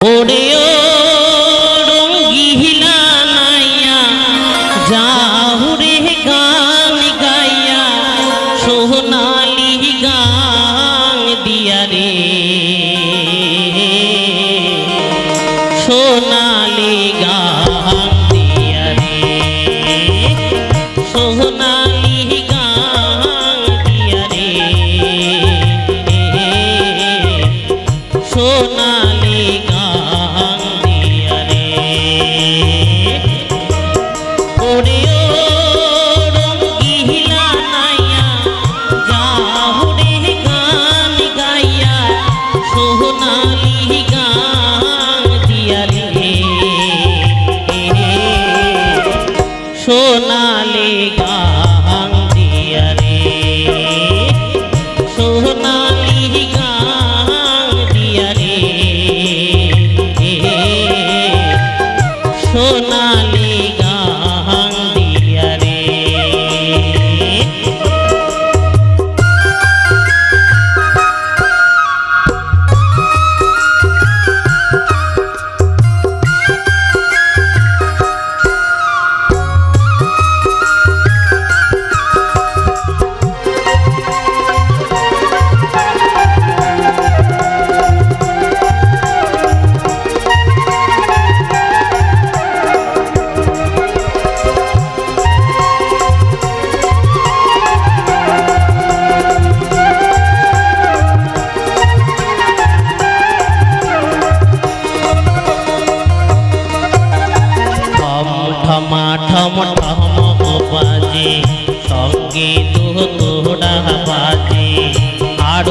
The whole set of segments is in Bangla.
ওরে রঙ্গিলা নাইয়া যাহুরে গান গাইয়া, সোহনালি গান দিয়া রে। সোনালি গান দিয়া রে। সোহনালি গান দিয়া রে। সোনালি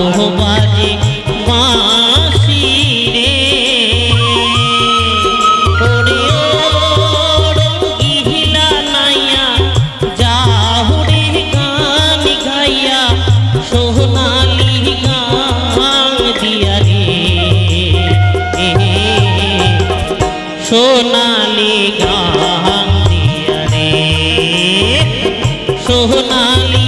আরও বাজে বাঁশি রে ওরে ও রঙ্গিলা নাইয়া যাহুরে গান গাইয়া সোহনালি সোনালি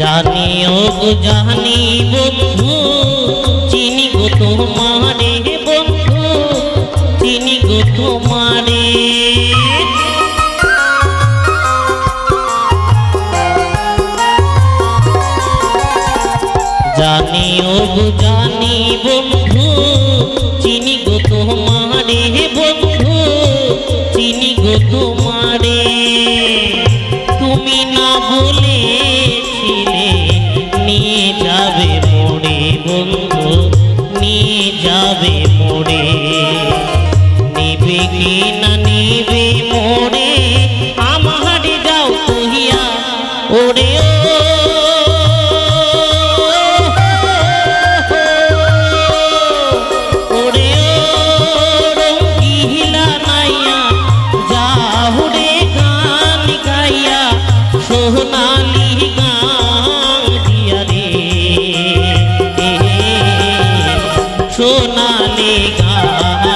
জানিও গো, জানি বন্ধু, চিনি গো তোমারে বন্ধু, চিনি গো তোমারে। জানিও গো, জানি বন্ধু, চিনি গো তোমারে বন্ধু, চিনি গো তোমারে। তুমি না বলেছিলে নিবে না নিবে মোড়ে আমার যাও কহিয়া ওরে সোনালি গান রে। সোনালি গান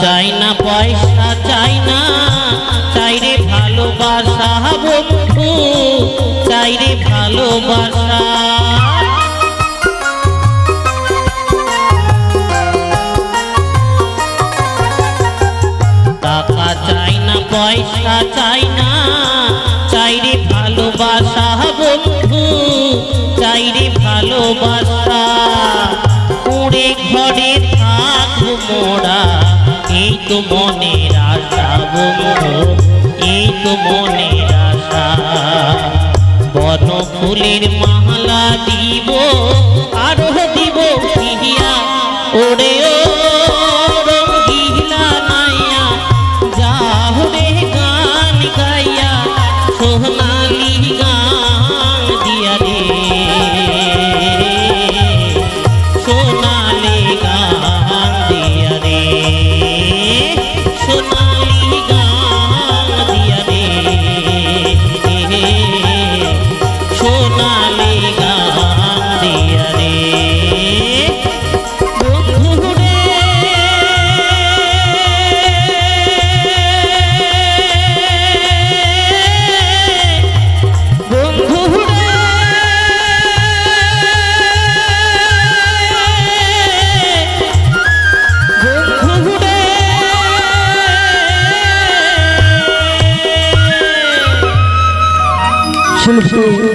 চাই না, পয়সা চাই না। চাই রে ভালোবাসা বন্ধু। চাই রে ভালোবাসা টাকা চাই না, পয়সা চাই না। চাই রে ভালোবাসা বন্ধু। চাই রে ভালোবাসা মনের আশা বন্ধু এই তো মনের আশা। বন ফুলের মালা